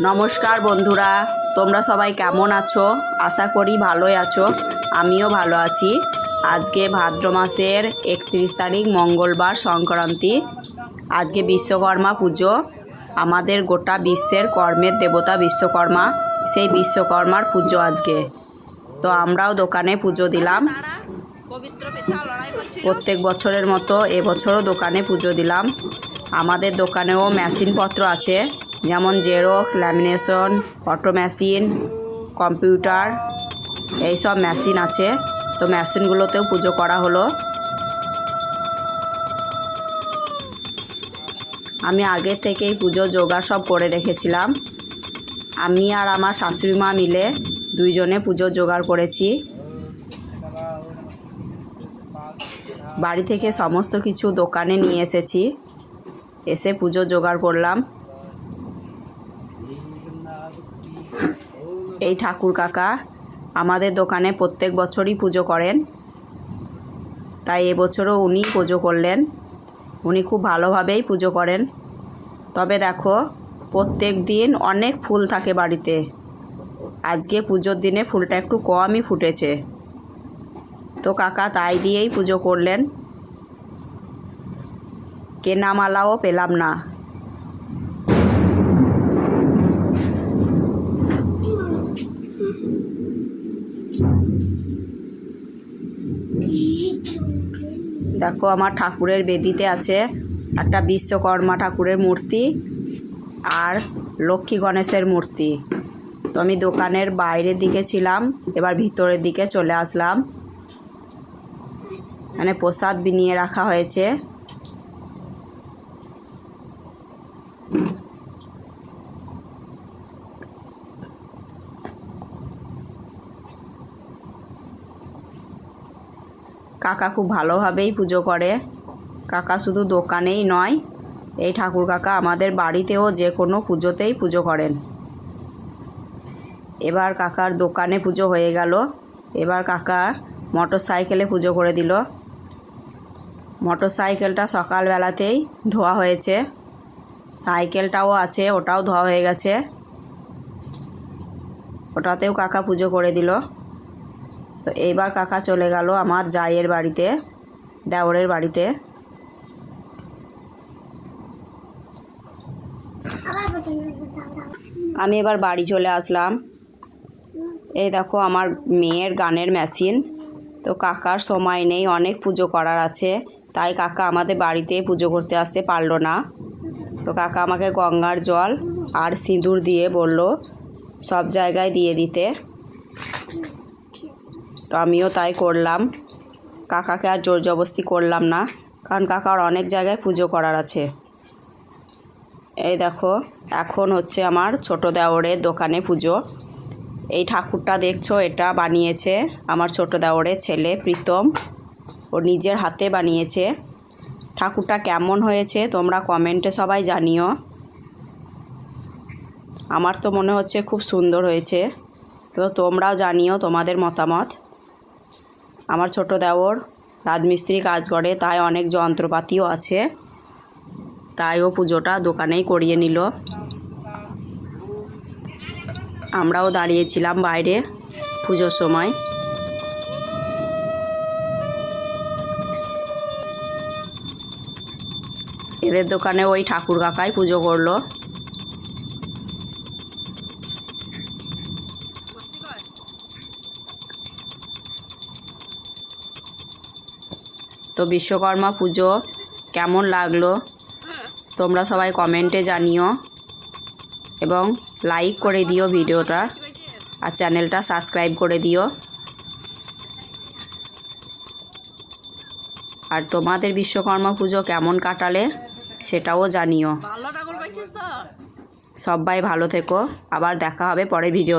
নমস্কার বন্ধুরা, তোমরা সবাই কেমন আছো? আশা করি ভালোই আছো, আমিও ভালো আছি। আজকে ভাদ্র মাসের একত্রিশ তারিখ, মঙ্গলবার, সংক্রান্তি। আজকে বিশ্বকর্মা পুজো। আমাদের গোটা বিশ্বের কর্মের দেবতা বিশ্বকর্মা, সেই বিশ্বকর্মার পুজো আজকে। তো আমরাও দোকানে পুজো দিলাম। প্রত্যেক বছরের মতো এবছরও দোকানে পুজো দিলাম। আমাদের দোকানেও মেশিনপত্র আছে। যেমন xerox, lamination, auto machine, computer, এইসব মেশিন আছে। তো মেশিনগুলোতেও পুজো করা হলো। আমি আগে থেকেই পুজো জোগাড় সব করে রেখেছিলাম। আমি আর আমার শাশুড়ি মা মিলে দুইজনে পুজো জোগাড় করেছি। বাড়ি থেকে সমস্ত কিছু দোকানে নিয়ে এসেছি। এসে পুজো জোগাড় করলাম। এই ঠাকুর কাকা, আমাদের দোকানে প্রত্যেক বছরই পুজো করেন। তাই এবছরও উনি পুজো করলেন। উনি খুব ভালোভাবেই পুজো করেন। তবে দেখো, প্রত্যেক দিন অনেক ফুল থাকে বাড়িতে। আজকে পুজোর দিনে ফুলটা একটু কমই ফুটেছে। তো কাকা, তাই দিয়েই পুজো করলেন। কেনা মালাও পেলাম না। দেখো, আমার ঠাকুরের বেদিতে আছে একটা বিশ্বকর্মা ঠাকুরের মূর্তি আর লক্ষ্মী গণেশের মূর্তি। তো আমি দোকানের বাইরের দিকে ছিলাম, এবার ভিতরের দিকে চলে আসলাম। মানে প্রসাদ বিনিয়ে রাখা হয়েছে। কাকা খুব ভালোভাবেই পুজো করে। কাকা শুধু দোকানেই নয়, এই ঠাকুর কাকা আমাদের বাড়িতেও যে কোনো পুজোতেই পুজো করেন। এবার কাকার দোকানে পুজো হয়ে গেল। এবার কাকা মোটর সাইকেলে পুজো করে দিল। মোটর সাইকেলটা সকালবেলাতেই ধোয়া হয়েছে। সাইকেলটাও আছে, ওটাও ধোয়া হয়ে গেছে। ওটাতেও কাকা পুজো করে দিল। তো এইবার কাকা চলে গেল আমার জায়ের বাড়িতে, দেওরের বাড়িতে। আমি এবার বাড়ি চলে আসলাম। এই দেখো আমার মেয়ের গানের মেশিন। তো কাকার সময় নেই, অনেক পুজো করার আছে। তাই কাকা আমাদের বাড়িতে পুজো করতে আসতে পারল না। তো কাকা আমাকে গঙ্গার জল আর সিঁদুর দিয়ে বলল, সব জায়গায় দিয়ে দিতে। তো আমিও তাই করলাম। কাকাকে আর জোর জবস্তি করলাম না, কারণ কাকার অনেক জায়গায় পুজো করার আছে। এই দেখো, এখন হচ্ছে আমার ছোট দেওরের দোকানে পুজো। এই ঠাকুরটা দেখছ, এটা বানিয়েছে আমার ছোট দেওরের ছেলে প্রীতম। ও নিজের হাতে বানিয়েছে। ঠাকুরটা কেমন হয়েছে তোমরা কমেন্টে সবাই জানিও। আমার তো মনে হচ্ছে খুব সুন্দর হয়েছে। তো তোমরাও জানিও তোমাদের মতামত। আমার ছোট দেওর, রাজমিস্ত্রি কাজ করে, তাই অনেক যন্ত্রপাতিও আছে। তাই ও পুজোটা দোকানেই করিয়ে নিল। আমরাও দাঁড়িয়েছিলাম বাইরে পুজোর সময়। এদের দোকানে ওই ঠাকুর কাকাই পুজো করল। তো বিশ্বকর্মা পুজো কেমন লাগল? তোমরা সবাই কমেন্টে জানিও এবং লাইক করে দিও ভিডিওটা আর চ্যানেলটা সাবস্ক্রাইব করে দিও। আর তোমাদের বিশ্বকর্মা পুজো কেমন কাটালে সেটাও জানিও। সবাই ভালো থেকো আবার দেখা হবে পরে ভিডিও